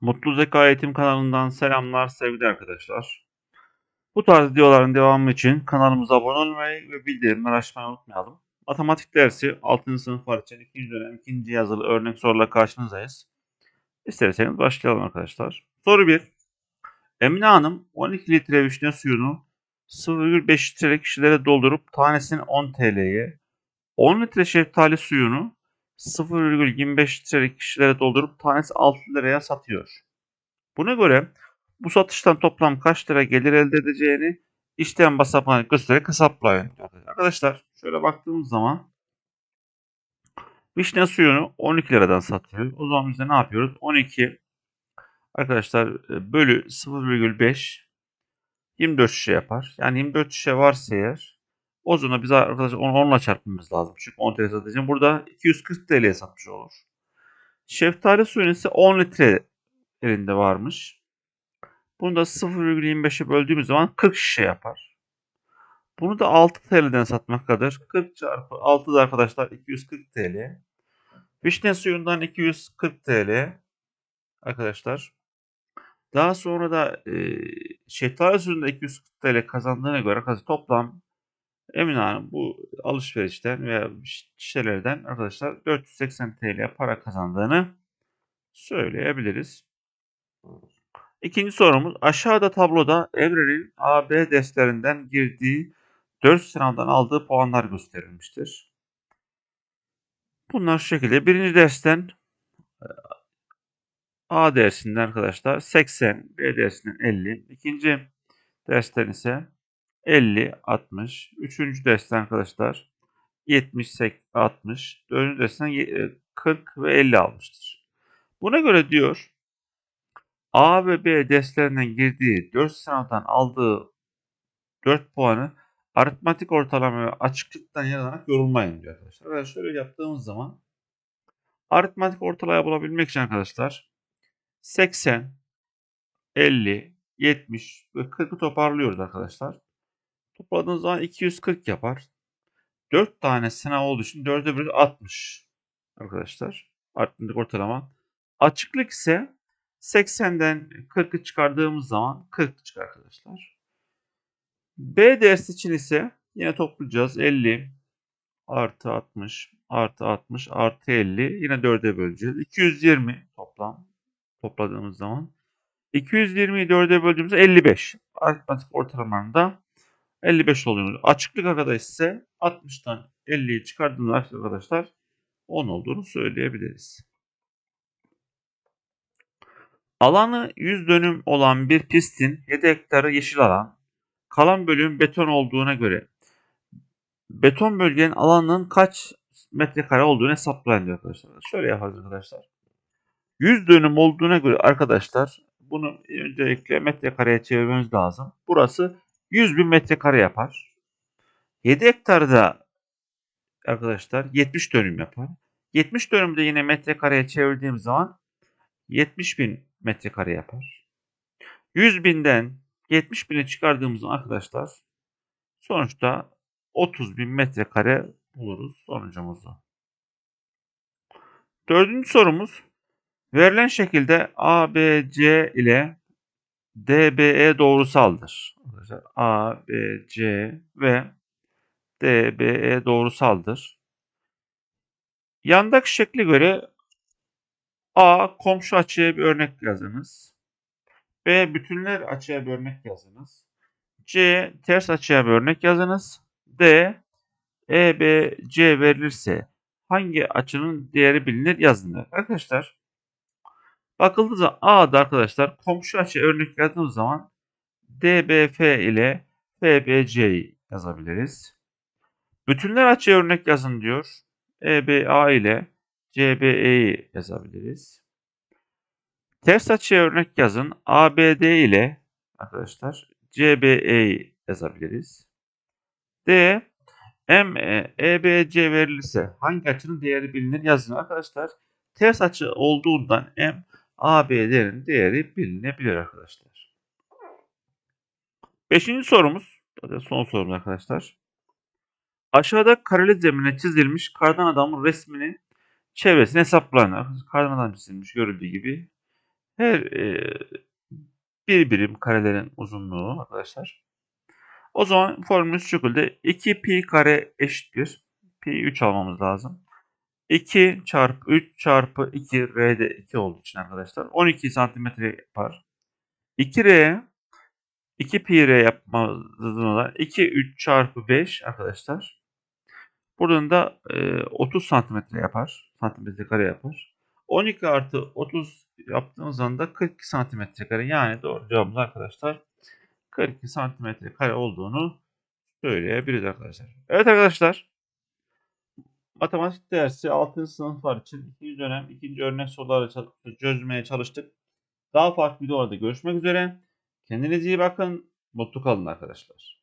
Mutlu Zeka Eğitim kanalından selamlar sevgili arkadaşlar. Bu tarz videoların devamı için kanalımıza abone olmayı ve bildirimleri açmayı unutmayalım. Matematik dersi 6. sınıflar için 2. dönem 2. yazılı örnek sorularla karşınızdayız. İsterseniz başlayalım arkadaşlar. Soru 1. Emine Hanım 12 litre vişne suyunu 0,5 litrelik kişilere doldurup tanesini 10 TL'ye, 10 litre şeftali suyunu 0,25 litrelik kişilere doldurup tanesi 6 liraya satıyor. Buna göre bu satıştan toplam kaç lira gelir elde edeceğini işlem basamağını göstererek hesaplayın. Arkadaşlar şöyle baktığımız zaman vişne suyunu 12 liradan satıyor. O zaman biz de ne yapıyoruz? 12 arkadaşlar e, bölü 0,5 24 şişe yapar. Yani 24 şişe varsa eğer o zaman biz arkadaşlar onu 10'la çarpmamız lazım. Çünkü 10 TL satacağım. Burada 240 TL'ye satmış olur. Şeftali suyun ise 10 litre elinde varmış. Bunu da 0,25'e böldüğümüz zaman 40 şişe yapar. Bunu da 6 TL'den satmaktadır. 40 çarpı 6 da arkadaşlar 240 TL. Vişne suyundan 240 TL arkadaşlar. Daha sonra da e, şeftali suyunda 240 TL kazandığına göre arkadaşlar toplam Emine Hanım bu alışverişten veya şişelerden arkadaşlar 480 TL para kazandığını söyleyebiliriz. İkinci sorumuz aşağıda tabloda Emre'nin AB derslerinden girdiği 4 sınavdan aldığı puanlar gösterilmiştir. Bunlar şu şekilde. Birinci dersten A dersinden arkadaşlar 80, B dersinden 50. İkinci dersten ise 50, 60. Üçüncü dersten arkadaşlar 70, 60. Dördüncü dersten 40 ve 50 almıştır. Buna göre diyor A ve B derslerinden girdiği 4 sınavdan aldığı 4 puanı aritmatik ortalama ve açıklıktan yararlanarak yorulmayın diyor arkadaşlar. Ve şöyle yaptığımız zaman aritmatik ortalama bulabilmek için arkadaşlar 80, 50, 70 ve 40'ı toparlıyoruz arkadaşlar. Topladığınız zaman 240 yapar. 4 tane sınav olduğu için 4'e bölü 60 arkadaşlar. Aritmatik ortalama. Açıklık ise 80'den 40'ı çıkardığımız zaman 40 çıkar arkadaşlar. B dersi için ise yine toplayacağız. 50 artı 60 artı 60 artı 50 yine 4'e böleceğiz. 220 toplam topladığımız zaman. 220'yi 4'e böldüğümüzde 55. Aritmatik ortalamanında 55 oluyor. Açıklık arkadaş ise 60'tan 50'yi çıkardığımızda arkadaşlar 10 olduğunu söyleyebiliriz. Alanı 100 dönüm olan bir pistin 7 hektarı yeşil alan, kalan bölüm beton olduğuna göre beton bölgenin alanının kaç metrekare olduğunu hesaplayın diyor arkadaşlar. Şöyle yaparız arkadaşlar. 100 dönüm olduğuna göre arkadaşlar bunu öncelikle metrekareye çevirmemiz lazım. Burası 100 bin metrekare yapar. 7 hektarda arkadaşlar 70 dönüm yapar. 70 dönümde yine metrekareye çevirdiğim zaman 70 bin metrekare yapar. 100 binden 70 bine çıkardığımız arkadaşlar sonuçta 30 bin metrekare buluruz sonucumuzu. Dördüncü sorumuz verilen şekilde ABC ile DBE doğrusaldır. Arkadaşlar ABC ve DBE doğrusaldır. Yandaki şekle göre A komşu açıya bir örnek yazınız. B bütünler açıya bir örnek yazınız. C ters açıya bir örnek yazınız. D EBC verilirse hangi açının değeri bilinir yazınız. Arkadaşlar bakıldığı zaman A'da arkadaşlar komşu açı örnek yazdığımız zaman DBF ile FBC'yi yazabiliriz. Bütünler açı örnek yazın diyor. EBA ile CBE'yi yazabiliriz. Ters açıya örnek yazın. ABD ile arkadaşlar CBE'yi yazabiliriz. D M EBC verilirse hangi açının değeri bilinir yazın arkadaşlar. Ters açı olduğundan M ABD'nin değeri bilinebilir arkadaşlar. Beşinci sorumuz. Son sorumuz arkadaşlar. Aşağıda kareli zemine çizilmiş kardan adamın resmini çevresini hesaplayın. Kardan adam çizilmiş görüldüğü gibi. Her e, bir birim karelerin uzunluğu arkadaşlar. O zaman formülümüz şu şekilde 2 pi kare eşittir. Pi 3 almamız lazım. 2 çarpı 3 çarpı 2 R'de 2 olduğu için arkadaşlar 12 santimetre yapar. 2R 2 pi R yapmamızın olan 2 3 çarpı 5 arkadaşlar. Buradan da e, 30 santimetre yapar. Santimetre kare yapar. 12 artı 30 yaptığımız zaman da 42 santimetre kare. Yani doğru cevabımız arkadaşlar 42 santimetre kare olduğunu söyleyebiliriz arkadaşlar. Evet arkadaşlar. Matematik dersi 6. sınıflar için 2. dönem 2. örnek soruları çö- çözmeye çalıştık. Daha farklı videolarda görüşmek üzere. Kendinize iyi bakın. Mutlu kalın arkadaşlar.